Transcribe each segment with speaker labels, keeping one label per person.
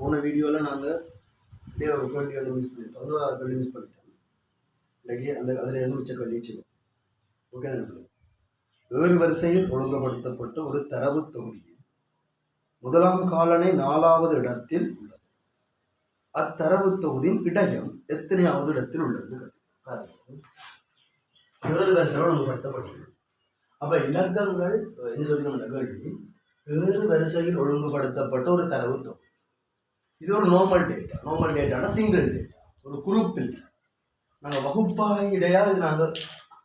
Speaker 1: போன வீடியோவில் நாங்கள் அப்படியே ஒரு கேள்வி வந்து மிஸ் பண்ணி பதினோராவது கேள்வி மிஸ் பண்ணிட்டோம். இன்றைக்கி அந்த அதில் இருந்து மிச்ச கேள்வி செய்வோம் ஓகே தானே வேறு வரிசையில் ஒழுங்குபடுத்தப்பட்ட ஒரு தரவு தொகுதியில் முதலாம் காலனை நாலாவது இடத்தில் உள்ளது. அத்தரவு தொகுதியின் இடையம் எத்தனையாவது இடத்தில் உள்ளது வேறு வரிசையில் ஒழுங்குபடுத்தப்பட்டது. அப்போ இலக்கங்கள் என்ன சொல்லிக்கணும் கேள்வி? வேறு வரிசையில் ஒழுங்குபடுத்தப்பட்ட ஒரு தரவு தொகுதி. இது ஒரு நார்மல் டேட்டா நார்மல் டேட்டானா சிங்கிள் டேட்டா ஒரு குரூப் இல்லை. நாங்கள் வகுப்பாக இது நாங்கள்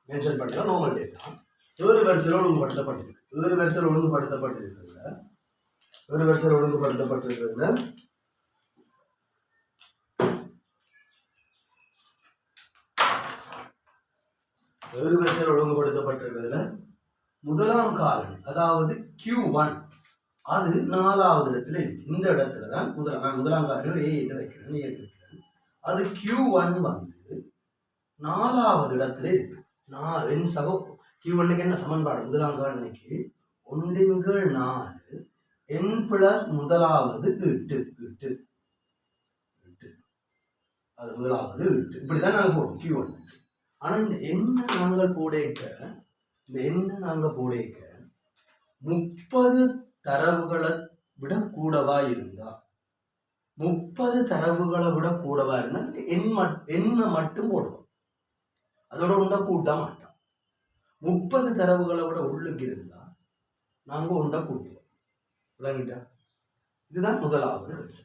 Speaker 1: மென்ஷன் பண்ணலாம் நார்மல் டேட்டா வேறு வரிசையில் ஒழுங்குபடுத்தப்பட்டிருக்கு. வேறு வரிசையில் ஒழுங்குபடுத்தப்பட்டிருக்கிறதுல வேறு வரிசையில் ஒழுங்குபடுத்தப்பட்டிருக்கிறதுல வேறு வரிசையில் ஒழுங்குபடுத்தப்பட்டிருக்கிறதுல முதலாம் காலனி அதாவது கியூ ஒன் அது நாலாவது இடத்துல இருக்கு. இந்த இடத்துல தான் முதலாம் நான் முதலாம் காரணம் ஏ என்று வைக்கிறேன் ஏ வைக்கிறேன். அது கியூ ஒன் வந்து நாலாவது இடத்துல இருக்கு. நான் என் சகோ கியூ ஒன்னுக்கு என்ன சமன்பாடு? முதலாம் காலனிக்கு ஒன்றின் நாலு என் பிளஸ் முதலாவது எட்டு. எட்டு. எட்டு. அது முதலாவது எட்டு. இப்படிதான் நாங்கள் போடுவோம் கியூ ஒன் ஆனால் இந்த எண்ணை நாங்கள் போடேக்க இந்த எண்ணை நாங்கள் போடேக்க முப்பது தரவுகளை விட கூடவா இருந்தா? முப்பது தரவுகளை விட கூடவா இருந்தா? எண் எண்ணை மட்டும் போடுவோம் அதோட உண்டை கூட்ட மாட்டோம் முப்பது தரவுகளை விட உள்ளுக்கு இருந்தா நாங்கள் உண்டை கூட்டுவோம். விளங்கிட்டா? இதுதான் முதலாவது அப்போ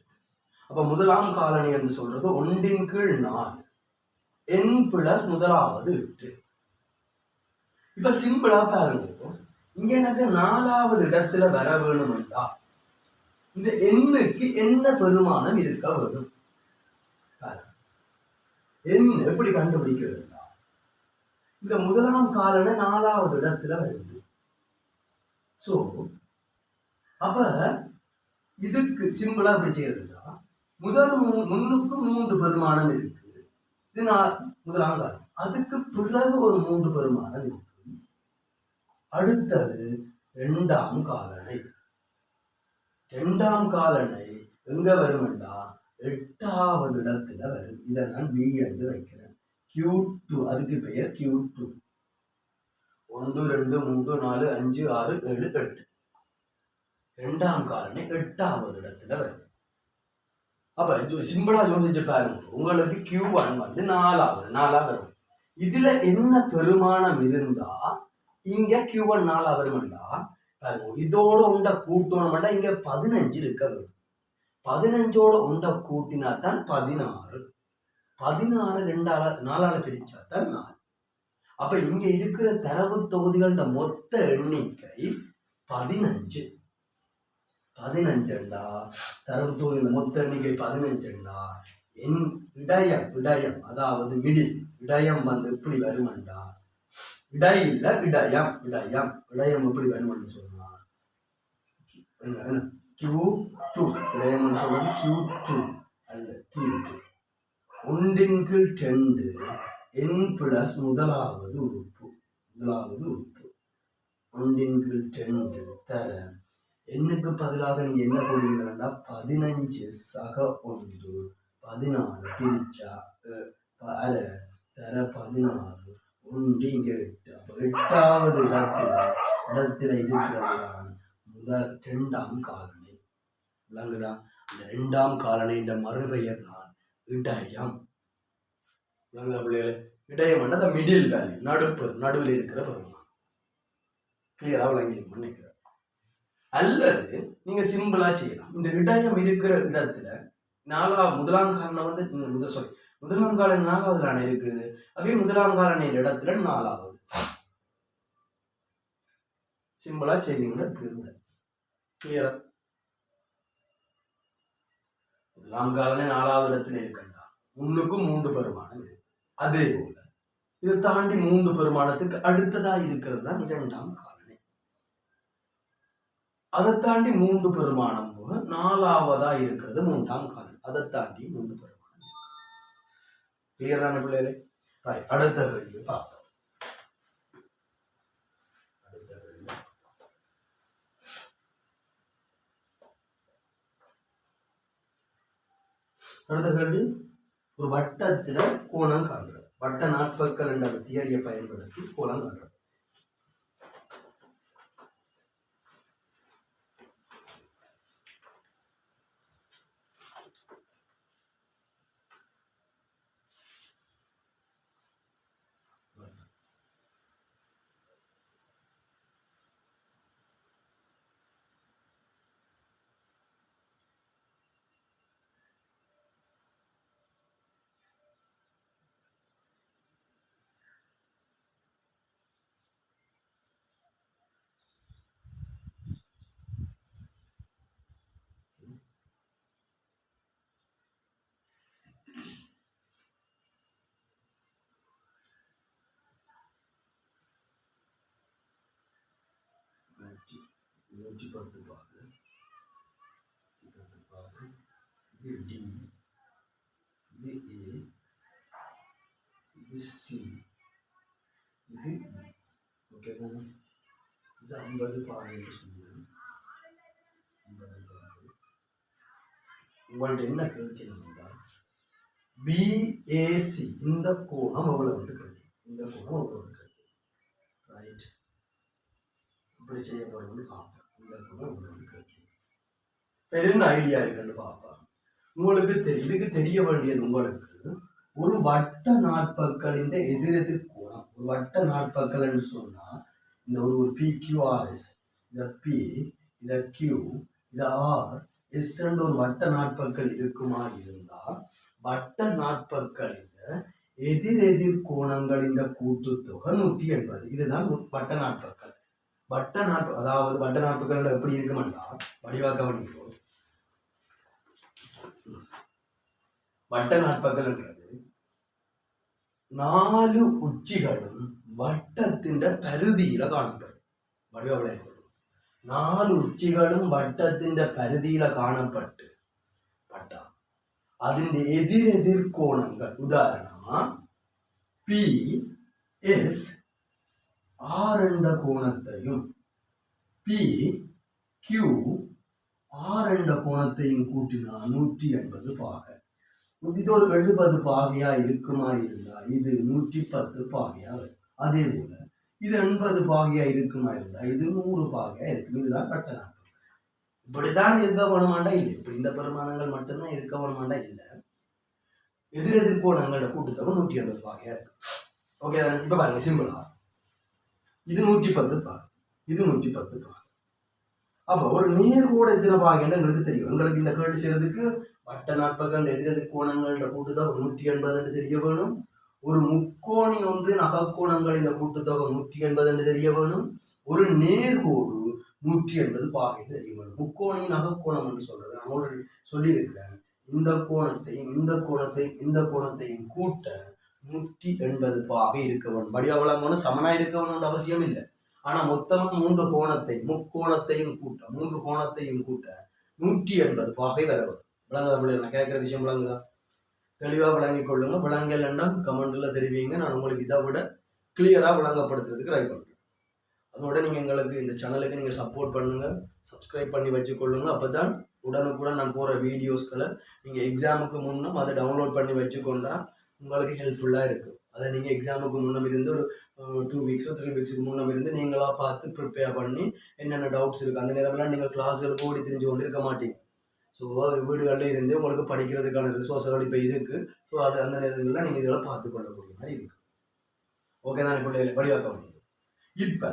Speaker 1: அப்ப முதலாம் காலனி என்று சொல்றது ஒன்றின் கீழ் நாலு. என் பிளஸ் முதலாவது எட்டு. இப்ப சிம்பிளா பாருங்க. இங்க எனக்கு நாலாவது இடத்துல வர வேணுமெண்டா இந்த எண்ணுக்கு என்ன பெருமானம் இருக்க வேணும் எண் எப்படி கண்டுபிடிக்கிறதுனா இந்த முதலாம் காலனை நாலாவது இடத்துல வருது. சோ அப்ப இதுக்கு சிம்பிளா அப்படி செய்யறதுன்னா முதல் மூ- முன்னுக்கு மூன்று பெருமானம் இருக்கு. இது நான் முதலாம் காலம். அதுக்கு பிறகு ஒரு மூன்று பெருமானம் இருக்கு. அடுத்தது இரண்டாம் காலனை. இரண்டாம் காலனை எங்க வருமெண்டா? எட்டாவது இடத்துல வரும். இதை நான் பி என்று வைக்கிறேன். கியூ டூ அதுக்கு பெயர் கியூ டூ ஒன்று ரெண்டு மூன்று நாலு அஞ்சு ஆறு ஏழு எட்டு. இரண்டாம் காலனை எட்டாவது இடத்துல வரும். அப்ப இது சிம்பிளா யோசிச்சு பாருங்க. உங்களுக்கு கியூ ஒன் வந்து நாலாவது நாலா வரும். இதுல என்ன பெருமானம் இருந்தா இங்க கியூ ஒன் நாலா வருமெண்டா பாருங்க இதோட உண்ட கூட்டணும்னா இங்க பதினஞ்சு இருக்க வேண்டும் பதினஞ்சோட உண்ட கூட்டினா தான் பதினாறு. பதினாறு ரெண்டால நாலால பிரிச்சா தான் நாலு. அப்ப இங்க இருக்கிற தரவு தொகுதிகளோட மொத்த எண்ணிக்கை பதினஞ்சு. பதினஞ்சுண்டா. தரவு தொகுதியில் மொத்த எண்ணிக்கை பதினஞ்சுண்டா. என் இடையம் இடயம் அதாவது மிடில் இடயம் வந்து எப்படி வருமெண்டா? விடை இல்ல விடயம். விடயம். விடயம் எப்படி வேணும்னு சொன்னா கியூ டூ விடயம் சொல்றது கியூ டூ அல்ல கியூ டூ ஒன்றின் கீழ் டெண்டு என் பிளஸ் முதலாவது உறுப்பு. முதலாவது உறுப்பு. ஒன்றின் கீழ் டெண்டு தர. எண்ணுக்கு பதிலாக நீங்க என்ன போடுவீங்கன்னா பதினஞ்சு சக ஒன்று. பதினாறு. பிரிச்சா அஹ், அரை. தர பதினாறு. ஒன்று எட்டாவது இடத்தில் இடத்துல இருக்கிறதுதான் முதல் இரண்டாம் காலனை. விளங்குதா? இந்த இரண்டாம் காலனை என்ற மறுபெயர் தான் இடையம் விளங்குதா பிள்ளைகளே? இடையம் அந்த மிடில் வேல்யூ நடுப்பு நடுவில் இருக்கிற பருவம் கிளியரா விளங்கிருக்கும் நினைக்கிறேன் அல்லது நீங்க சிம்பிளா செய்யலாம். இந்த இடையம் இருக்கிற இடத்துல நாலா முதலாம் காரணம் வந்து முதல் சாரி முதலாம் காலம் நாலாவது அணை இருக்குது. அதே முதலாம் காலனி இடத்துல நாலாவது. சிம்பிளா செய்தீங்கன்னா கிளியரா முதலாம் காலனே நாலாவது இடத்துல இருக்கண்டா. முன்னுக்கும் மூன்று பெருமானம் இருக்கு. அதே போல இதை தாண்டி மூன்று பெருமானத்துக்கு அடுத்ததா இருக்கிறது தான் இரண்டாம் காலனி. அதை தாண்டி மூன்று பெருமானம் போக நாலாவதா இருக்கிறது மூன்றாம் காலன். அதை தாண்டி மூன்று பெருமானம். கிளியர் தானே பிள்ளைகளே Right. அடுத்த கேள்வி பார்ப்போம் அடுத்த கேள்வி. ஒரு வட்டத்துல கோணம் காண்றது வட்ட நாட்பக்கள் என்ற தியரியை பயன்படுத்தி கோணம் காண்றது நூற்றி நூற்றி பத்து பாகு பத்து பாகு இது டி இது ஏ இது சி இது ஓகே இது ஐம்பது பாகு என்று சொன்னேன் ஐம்பது பாகு உங்கள்ட்ட என்ன கேள்வி என்றால் பிஏசி இந்த கோணம் அவ்வளோ வந்து கிடைக்கும் இந்த கோணம் அவ்வளோ வந்து கிடைக்கும் ரைட் இப்படி செய்ய போகிறோம்னு பார்ப்போம். இந்த ஐடியா இருக்குன்னு பார்ப்போம். உங்களுக்கு இதுக்கு தெரிய வேண்டியது உங்களுக்கு ஒரு வட்ட நாட்பக்களின் எதிரெதிர் கோணம் ஒரு வட்ட நாட்பக்கள் என்று சொன்னா இந்த ஒரு ஒரு பி கியூஆர்எஸ் இந்த பி இந்த கியூ இந்த ஆர் எஸ் என்ற ஒரு வட்ட நாட்பற்கள் இருக்குமா இருந்தால் வட்ட நாட்பற்களின் எதிரெதிர் கோணங்களின் கூட்டுத்தொகை நூற்றி எண்பது. இதுதான் வட்ட நாட்பக்கள் வட்ட நாட்பு அதாவது வட்ட நாட்புகள் எப்படி இருக்குமென்றா வடிவா கவனிக்கிறோம் வட்ட நாட்புகள்ன்றது നാല് ഉച്ചികളും വട്ടത്തിന്റെ പരിധിയില കാണപ്പെടും വടിവ വിളയുള്ളൂ നാല് ഉച്ചികളും വട്ടത്തിന്റെ പരിധിയില കാണപ്പെട്ട് പട്ട അതിന്റെ എതിരെതിർ കോണങ്ങൾ ഉദാഹരണമാ പി എസ് ஆர் கோணத்தையும் பி கியூ ஆர் கோணத்தையும் கூட்டினா நூற்றி எண்பது பாகை. இது ஒரு எழுபது பாகையா இருக்குமா இருந்தா இது நூற்றி பத்து பாகையா அதே போல இது எண்பது பாகையா இருக்குமா இருந்தா இது நூறு பாகையா இருக்கும். இதுதான் கட்டணம் இப்படிதான் இருக்க வருமாண்டா இல்லை. இப்படி இந்த பெருமானங்கள் மட்டும்தான் இருக்க வருமாண்டா இல்லை. எதிரெதிர்கோணங்களோட கூட்டுத்தொகை நூற்றி எண்பது பாகையா இருக்கு. ஓகே இப்ப பாருங்க சிம்பிளா இது நூற்றி பத்து இது நூற்றி பத்து பாகை அப்போ ஒரு நேர்கூட எத்தனை பாகைன்னு எங்களுக்கு தெரியும்? எங்களுக்கு இந்த கேள்வி செய்யறதுக்கு வட்ட நாட்பகல் எதிரெதிர் கோணங்கள் கூட்டுத்தொகை நூற்றி எண்பது என்று தெரிய வேணும். ஒரு முக்கோணி ஒன்றின் அகக்கோணங்கள் இந்த கூட்டுத்தொகை நூற்றி எண்பது என்று தெரிய வேணும். ஒரு நேர்கோடு நூற்றி எண்பது பாகை தெரிய வேணும். முக்கோணியின் அகக்கோணம் என்று சொல்றது. நான் ஆல்ரெடி சொல்லியிருக்கிறேன். இந்த கோணத்தையும் இந்த கோணத்தையும் இந்த கோணத்தையும் கூட்ட நூற்றி எண்பது பாகை இருக்க வேணும் வடிவவளங்கன்னு சமனாக இருக்க வேணும்னு அவசியம் இல்லை. ஆனால் மொத்தம் மூன்று கோணத்தை முக்கோணத்தையும் கூட்ட மூன்று கோணத்தையும் கூட்ட நூற்றி எண்பது பாகை வர வேண்டும். விளங்குதா பிள்ளைங்க நான் கேட்குற விஷயம் விளங்குதா தெளிவாக விளங்கிக் கொள்ளுங்க. என்ன கமெண்ட்டில் தெரிவிங்க. நான் உங்களுக்கு இதை விட கிளியராக விளங்கப்படுத்துறதுக்கு ட்ரை பண்ணுறேன் அதோட நீங்கள் எங்களுக்கு இந்த சேனலுக்கு நீங்கள் சப்போர்ட் பண்ணுங்க. சப்ஸ்கிரைப் பண்ணி வச்சுக்கொள்ளுங்க. அப்பதான் உடனுக்குடன் நான் போகிற வீடியோஸ்களை நீங்கள் எக்ஸாமுக்கு முன்னும் அதை டவுன்லோட் பண்ணி வச்சுக்கொண்டா உங்களுக்கு ஹெல்ப்ஃபுல்லாக இருக்கும் அதை நீங்கள் எக்ஸாமுக்கு முன்னம் இருந்து ஒரு டூ வீக்ஸோ த்ரீ வீக்ஸுக்கு முன்னம் இருந்து நீங்களாக பார்த்து ப்ரிப்பேர் பண்ணி என்னென்ன டவுட்ஸ் இருக்குது அந்த நேரமெல்லாம் நீங்கள் கிளாஸ்களுக்கு ஓடி தெரிஞ்சு கொண்டு இருக்க மாட்டீங்க. ஸோ வீடுகளில் இருந்து உங்களுக்கு படிக்கிறதுக்கான ரிசோர்ஸ்கள் இப்போ இருக்குது ஸோ அது அந்த நேரங்களில் நீங்கள் இதெல்லாம் பார்த்து கொள்ளக்கூடிய மாதிரி இருக்குது ஓகே தான் பிள்ளைகளை? படிவாக்க முடியும் இப்போ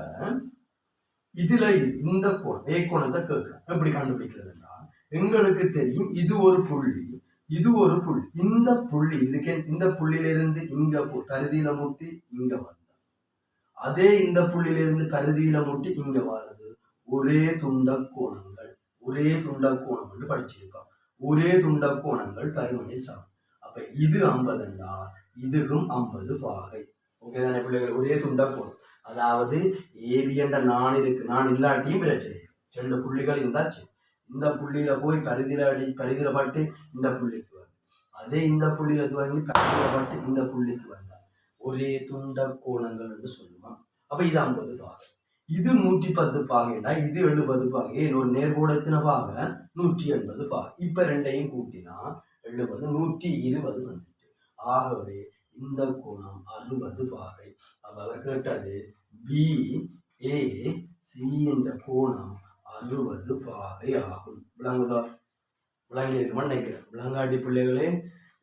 Speaker 1: இதில் இந்த கோணம் ஏ கோணத்தை கேட்குறேன். எப்படி கண்டுபிடிக்கிறதுன்னா எங்களுக்கு தெரியும் இது ஒரு புள்ளி. இது ஒரு புள்ளி. இந்த புள்ளி இதுக்கே இந்த புள்ளியிலிருந்து இங்க பருதியில முட்டி இங்க வந்தா அதே இந்த புள்ளியிலிருந்து பரிதியில முட்டி இங்க வருது ஒரே துண்ட கோணங்கள் ஒரே துண்ட கோணம் என்று படிச்சிருக்கோம் ஒரே துண்ட கோணங்கள் பருமனில் சமம். அப்ப இது ஐம்பதுண்டா இதுவும் ஐம்பது பாகை. ஓகே தானே பிள்ளைகள்? ஒரே துண்ட கோணம். அதாவது ஏவியண்ட என்ற நான் இருக்கு. நான் இல்லாட்டியும் பிரச்சனை. ரெண்டு புள்ளிகள் இருந்தாச்சு இந்த புள்ளியில போய் பரிதில அடி பரிதில பட்டு இந்த புள்ளிக்கு வரும் அதே இந்த புள்ளியில துவங்கி பரிதில பட்டு இந்த புள்ளிக்கு வந்தார் ஒரே துண்ட கோணங்கள் என்று சொல்லுவான். அப்ப இது ஐம்பது பாகை இது நூற்றி பத்து பாகைனா இது எழுபது பாகை ஒரு நேர்கோடத்தின பாக நூற்றி எண்பது பாகை இப்ப ரெண்டையும் கூட்டினா எழுபது நூற்றி இருபது வந்துட்டு. ஆகவே இந்த கோணம் அறுபது பாகை அவர் கேட்டது பி ஏ சி என்ற கோணம் அழுவது பாவை ஆகும். விளங்குதா? விளங்கி இருக்குமான்னு நினைக்கிறேன் விளங்காட்டி பிள்ளைகளே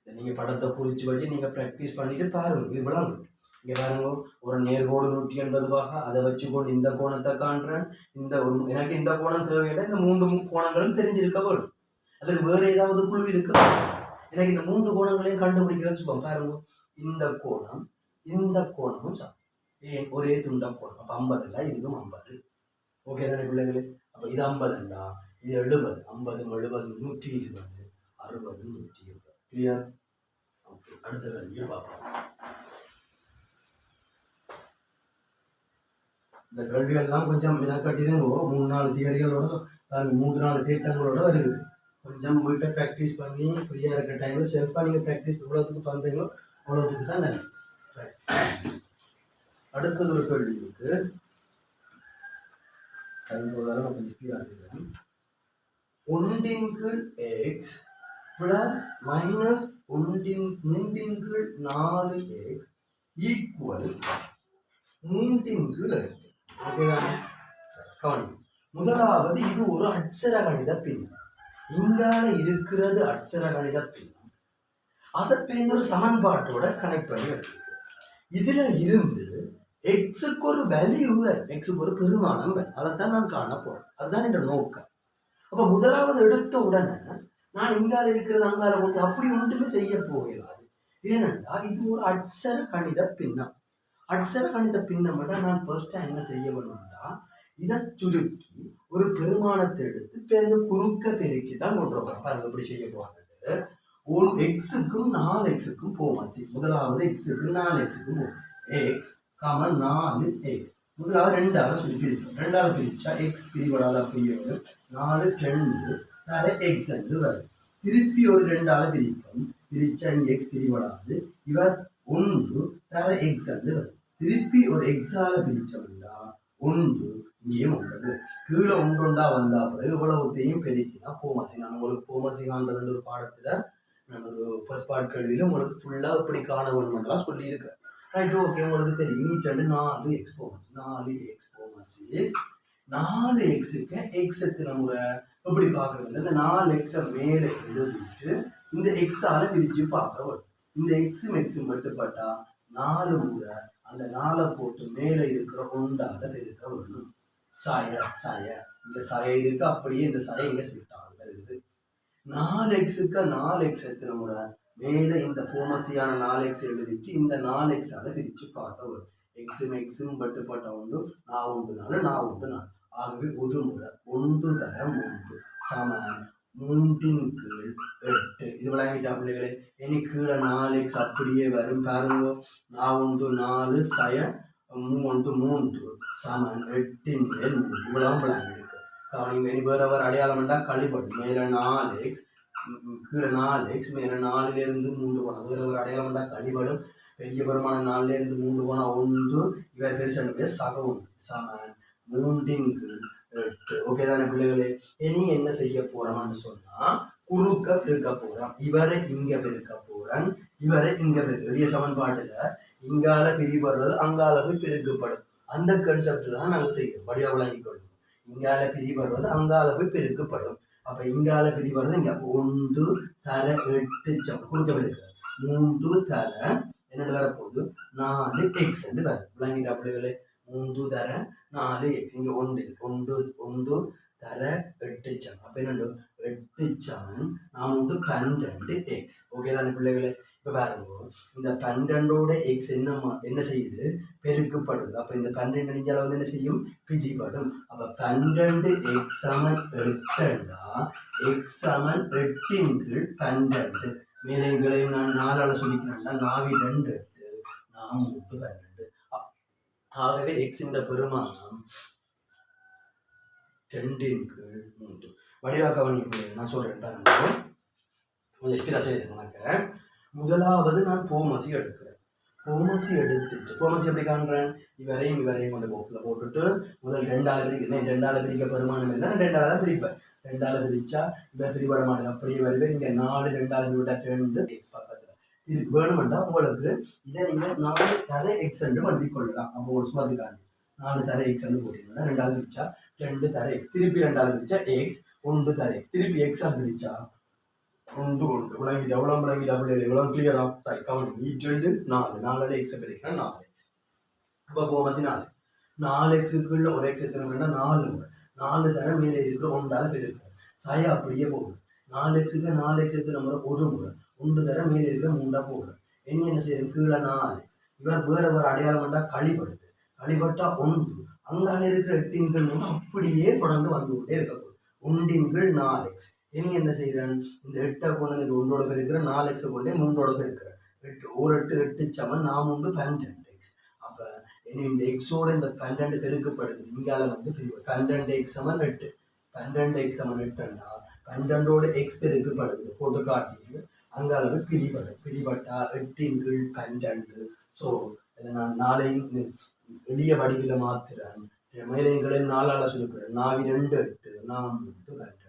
Speaker 1: நீங்கள் நீங்க படத்தை குறிச்சு வச்சு நீங்க ப்ராக்டிஸ் பண்ணிட்டு பாருங்க. இது விளங்கும் இங்க பாருங்க ஒரு நேர்கோடு நூற்றி எண்பது பாகை. அதை வச்சுக்கொண்டு இந்த கோணத்தை காண்றேன். இந்த ஒரு எனக்கு இந்த கோணம் தேவையில்லை இந்த மூன்று கோணங்களும் தெரிஞ்சிருக்க வேணும் அல்லது வேற ஏதாவது குழு இருக்கா? எனக்கு இந்த மூன்று கோணங்களையும் கண்டுபிடிக்கிறது சுகம். பாருங்க இந்த கோணம் இந்த கோணமும் சமம். ஏன்? ஒரே துண்ட கோணம். அப்போ ஐம்பது இல்லை இதுவும் ஐம்பது. ஓகே தானே பிள்ளைகளே? அப்போ இது ஐம்பதுண்டா? இது எழுபது. ஐம்பது எழுபது நூற்றி இருபது. அறுபது நூற்றி இருபது. கிளியர் ஓகே அடுத்த கேள்வியை பார்ப்போம். இந்த கல்வியெல்லாம் கொஞ்சம் மினக்கட்டிதுங்கோ மூணு நாலு தியரிகளோட மூன்று நாலு தீர்த்தங்களோட வருது. கொஞ்சம் வீட்டை ப்ராக்டிஸ் பண்ணி ஃப்ரீயாக இருக்கிற டைமில் செல்ஃபாக நீங்கள் ப்ராக்டிஸ் எவ்வளோத்துக்கு பண்ணுறீங்களோ அவ்வளோத்துக்கு தான் நல்லது. அடுத்தது ஒரு கேள்வி இருக்கு. டைம் போதாலும் நான் கொஞ்சம் ஸ்பீடாக செய்கிறேன் ஒன்றின் கீழ் எக்ஸ் பிளஸ் மைனஸ் ஒன்றின் மூன்றின் கீழ் நாலு எக்ஸ் ஈக்குவல் மூன்றின் கீழ் எட்டு ஓகேதானே? கவனி முதலாவது இது ஒரு அட்சர கணித பின்னம். இங்கால இருக்கிறது அட்சர கணித பின்னம். அதை பின் ஒரு சமன்பாட்டோட கனெக்ட் பண்ணி வச்சிருக்கு இதுல இருந்து எக்ஸுக்கு ஒரு வேல்யூ எக்ஸுக்கு ஒரு பெருமானம் அதைத்தான் நான் காண போறேன் அதுதான் என்ற நோக்கம். அப்ப முதலாவது எடுத்த உடனே நான் இங்கால இருக்கிறது அங்கால கொண்டு அப்படி ஒன்றுமே செய்ய போகிறாது ஏனென்றா இது ஒரு அட்சர கணித பின்னம். அட்சர கணித பின்னம் நான் ஃபர்ஸ்டா என்ன செய்ய வேணும்னா இதை சுருக்கி ஒரு பெருமானத்தை எடுத்து பேருந்து குறுக்க பெருக்கி தான் கொண்டு வரேன் பாருங்க எப்படி செய்ய போகிறது? ஒரு எக்ஸுக்கும் நாலு எக்ஸுக்கும் போமாச்சு முதலாவது எக்ஸுக்கு நாலு எக்ஸுக்கும் போகும். எக்ஸ் காம நாலு எக்ஸ் முதலாவது ரெண்டாவது சொல்லி பிரிப்போம் ரெண்டாவது பிரிச்சா எக்ஸ் பிரிவடாத பிரியோடு நாலு ரெண்டு தர எக்ஸ் ரெண்டு வரும். திருப்பி ஒரு ரெண்டாவது பிரிப்போம். பிரிச்சா இங்கே எக்ஸ் பிரிவடாது இவர் ஒன்று தர எக்ஸ் ரெண்டு வரும். திருப்பி ஒரு எக்ஸால பிரிச்சோம்னா ஒன்று இங்கேயும் உள்ளது கீழே ஒன்றொண்டா வந்தா பிறகு இவ்வளவுத்தையும் பெருக்கினா போமாசி நான் உங்களுக்கு போமாசிகான்றது ஒரு பாடத்துல நான் ஒரு ஃபர்ஸ்ட் பார்ட் கேள்வியில உங்களுக்கு ஃபுல்லா இப்படி காண வேணுமெல்லாம் சொல்லியிருக்கேன். ரைட் ஓகே உங்களுக்கு தெரியும். நீட்டு நாலு எக்ஸ் போமஸ் நாலு எக்ஸ் போமஸ் நாலு எக்ஸுக்கு எக்ஸ் எத்தனை முறை? எப்படி பார்க்கறது இந்த நாலு எக்ஸை மேலே எழுதிட்டு இந்த எக்ஸால பிரிச்சு பார்க்க வரும். இந்த எக்ஸும் எக்ஸும் எடுத்துப்பட்டா நாலு முறை அந்த நாளை போட்டு மேலே இருக்கிற ஒன்றால பெருக்க வேணும் சாய சாய. இந்த சாய இருக்கு அப்படியே இந்த சாய இங்க ஷிஃப்ட் இருக்குது நாலு எக்ஸுக்கு நாலு எக்ஸ் எத்தனை முறை? மேலே இந்த போமசியான நாலு எக்ஸ் எழுதிட்டு இந்த நாலு எக்ஸால பிரிச்சு பார்க்க வரும் எக்ஸும் எக்ஸும் பட்டுப்பட்ட ஒன்று நான் உண்டு நாலு நான் உண்டு நாலு. ஆகவே ஒரு முறை ஒன்று தர மூன்று சமன் மூன்றின் கீழ் எட்டு. இது விளங்கிட்டா பிள்ளைகளே? இனி கீழே நாலு எக்ஸ் அப்படியே வரும் பாருங்க. நான் ஒன்று நாலு சய மூன்று மூன்று சமன் எட்டின் மேல் மூன்று. இவ்வளவு விளங்கி இருக்கு கவனிங்க இனி வேற வேற அடையாளம் வேண்டா கழிப்படும் மேல நாலு எக்ஸ் கீழே நாலு எக்ஸ் மேல நாலுலேருந்து மூன்று போன வேற ஒரு அடையாளம் கழிவடும் பெரிய பெருமான நாலுல இருந்து மூன்று போனால் ஒன்று இவர் பெருசான பேர் சகவும் சமன். மூன்றின் கீழ் எட்டு. ஓகே தானே பிள்ளைகளே? இனி என்ன செய்ய போறோம்னு சொன்னா குறுக்க பெருக்க போறோம். இவரை இங்க பெருக்க போறேன் இவரை இங்க பெருக்க வெளிய சமன்பாட்டுல இங்கால பிரிபடுறது அங்கால போய் பெருக்கப்படும். அந்த கன்செப்ட்ல தான் நாங்கள் செய்யறோம். வடிவா விளங்கிக் கொள்ளும் இங்கால பிரிபடுறது அங்கால போய் பெருக்கப்படும். அப்ப இங்கால பிரிபடுறது இங்க. ஒன்று தர எட்டு சம் குறுக்க பெருக்க மூன்று தர என்னென்னு வரப்போகுது? நாலு எக்ஸ் என்று வரும். விளங்கிட்டா பிள்ளைகளே மூன்று தர நாலு எக்ஸ் இங்க ஒன்று இருக்கு. ஒன்று ஒன்று தர எட்டு சம் அப்ப என்னண்டு? எட்டு சமன் நான் உண்டு பன்னெண்டு எக்ஸ் ஓகே தானே பிள்ளைகளே? இப்போ பாருங்க இந்த பன்னெண்டோட எக்ஸ் என்ன என்ன செய்யுது? பெருக்கப்படுது. அப்போ இந்த பன்னெண்டு நெஞ்சால வந்து என்ன செய்யும்? பிடிபடும் அப்போ பன்னெண்டு எக்ஸ் சமன் எட்டுண்டா எக்ஸ் சமன் எட்டின் கீழ் பன்னெண்டு. எங்களையும் நான் நாலால் சொல்லிக்கிறேன்டா நாவி ரெண்டு எட்டு நாம் மூட்டு பன்னெண்டு. ஆகவே எக்ஸின் பெருமானம் ரெண்டின் கீழ் மூன்று. வடிவா கவனிப்பு நான் சொல்கிறேன் பாருங்க. கொஞ்சம் ஸ்பீடா செய்யுது கணக்க. முதலாவது நான் போமசி எடுக்கிறேன். போமசி எடுத்துட்டு போமசி எப்படி காண்றேன்? இவரையும் இவரையும் கொண்டு போக்கில் போட்டுட்டு முதல் ரெண்டாவது பிரிக்கிறேன் ரெண்டாவது பிரிக்க பெருமானம் இருந்தால் ரெண்டாவது தான் பிரிப்பேன். ரெண்டாவது பிரிச்சா இந்த பிரிபட அப்படியே வருவேன். இங்கே நாலு ரெண்டாவது விட்டா ரெண்டு எக்ஸ் பக்கத்தில். இது வேணுமெண்டா உங்களுக்கு இதை நீங்கள் நாலு தர எக்ஸ் என்று எழுதி கொள்ளலாம். அப்போ ஒரு சுமத்துக்காண்டி நாலு தர எக்ஸ் என்று போட்டீங்கன்னா ரெண்டாவது பிரிச்சா ரெண்டு தர எக்ஸ் திருப்பி ரெண்டாவது பிரிச்சா எக்ஸ் ஒன்று தர எக்ஸ் திருப்பி எக்ஸ் பிரிச்சா உண்டு ஒன்று விளங்கி எவ்வளோ விளங்கி டபுள் ஏழு இவ்வளோ கிளியரா கவுண்ட் ஈட் ரெண்டு நாலு. நாலு எக்ஸ் பிரிக்கிறேன் நாலு எக்ஸ் இப்போ போமாச்சு நாலு. நாலு எக்ஸுக்குள்ள ஒரு எக்ஸ் எத்தனை வேணா நாலு முறை நாலு தடவை மேலே இருக்கிற ஒன்றால் பெருக்கும் சாயா அப்படியே போகும். நாலு எக்ஸுக்கு நாலு எக்ஸ் எத்தனை முறை ஒரு முறை ஒன்று தடவை மேலே இருக்கிற மூண்டா போகும். என்ன என்ன செய்யணும்? கீழே நாலு இவர் வேற வேறு அடையாளம் பண்ணால் களிபடுது களிபட்டா ஒன்று. அங்கால இருக்கிற எட்டின் கீழ் அப்படியே தொடர்ந்து வந்து கொண்டே இருக்கக்கூடும். போகுது ஒன்றின் கீழ் நாலு எக்ஸ் இனி என்ன செய்கிறேன்? இந்த எட்டை கொண்டு வந்து இது ஒன்றோட பெருக்கிறேன் நாலு எக்ஸை கொண்டே மூன்றோட பெருக்கிறேன் எட்டு ஒரு எட்டு எட்டு சமன் நான் உண்டு பன்னெண்டு எக்ஸ் அப்போ இனி இந்த எக்ஸோட இந்த பன்னெண்டு பெருக்கப்படுது. இங்கால வந்து பன்னெண்டு எக்ஸ் சமன் எட்டு. பன்னெண்டு எக்ஸ் சமன் எட்டுன்னா பன்னெண்டோட எக்ஸ் பெருக்கப்படுது. போட்டு காட்டி அங்காளவு பிடிபடு. பிடிபட்டா பிரிபட்டா எட்டின் கீழ் பன்னெண்டு ஸோ இதை நான் நாளையும் எளிய வடிவில் மாத்துறேன். மேலைங்களை நாலால சொல்லிக்கிறேன் நாவி ரெண்டு எட்டு நான் பன்னெண்டு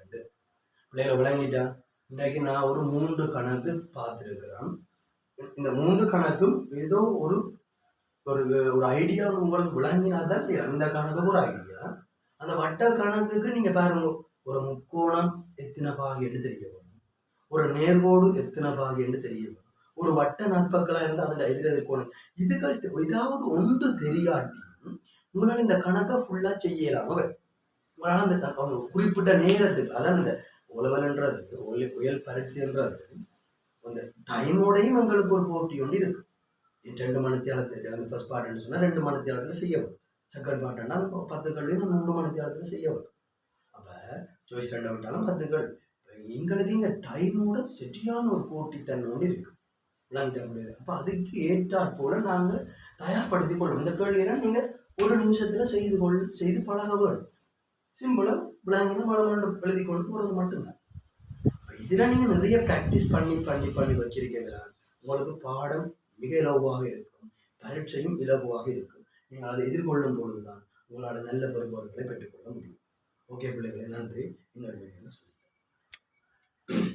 Speaker 1: பிள்ளைகளை விளங்கிட்டேன் இன்றைக்கு நான் ஒரு மூன்று கணக்கு பார்த்துருக்கிறேன். இந்த மூன்று கணக்கும் ஏதோ ஒரு ஒரு ஒரு ஐடியா உங்களுக்கு விளங்கினா தான் செய்யலாம். இந்த கணக்கு ஒரு ஐடியா அந்த வட்ட கணக்குக்கு நீங்கள் பாருங்க. ஒரு முக்கோணம் எத்தனை பாகைன்னு தெரிய வரும். ஒரு நேர்கோடு எத்தனை பாகைன்னு தெரிய வரும். ஒரு வட்ட நட்பக்களாக இருந்தால் அதுல எதிர் எதிர்கோணம் இதுகள் ஏதாவது ஒன்று தெரியாட்டியும் உங்களால் இந்த கணக்கை ஃபுல்லாக செய்யலாம் அவர் உங்களால் அந்த அந்த குறிப்பிட்ட நேரத்துக்கு அதான் இந்த உழவன்ன்றது ஒளி புயல் பரட்சின்றது அந்த டைமோடையும் எங்களுக்கு ஒரு போட்டி ஒன்று இருக்கு. ரெண்டு மணித்தியாலத்தில் அந்த ஃபர்ஸ்ட் பார்ட்னு சொன்னால் ரெண்டு மணித்தியாலத்தில் செய்ய வரும். செகண்ட் பார்ட்னா அந்த பத்து கல்வியும் நம்ம மூணு மணித்தியாலத்தில் செய்ய வரும். அப்ப சாய்ஸ் ரெண்டு விட்டாலும் பத்து கல்வி. எங்களுக்கு இங்கே டைமோட சரியான ஒரு போட்டித்தன்மை ஒன்று இருக்கு. விளங்கிட்ட முடியாது? அப்போ அதுக்கு ஏற்றாற் போல நாங்கள் தயார்படுத்திக் கொள்ளும். இந்த கேள்வியெல்லாம் நீங்கள் ஒரு நிமிஷத்தில் செய்து கொள் செய்து பழக வேணும் சிம்பிளாக விளங்கினா மழை எழுதி கொண்டு போகிறது மட்டும்தான். இதெல்லாம் நீங்கள் நிறைய ப்ராக்டிஸ் பண்ணி பண்ணி பண்ணி வச்சிருக்கீங்களா? உங்களுக்கு பாடம் மிக இலவாக இருக்கும். பரீட்சையும் இலவாக இருக்கும். நீங்கள் அதை எதிர்கொள்ளும் பொழுதுதான் உங்களால் நல்ல பெறுபவர்களை பெற்றுக்கொள்ள முடியும். ஓகே பிள்ளைகளே நன்றி. இன்னொரு வீடியோவில் சொல்லுங்கள்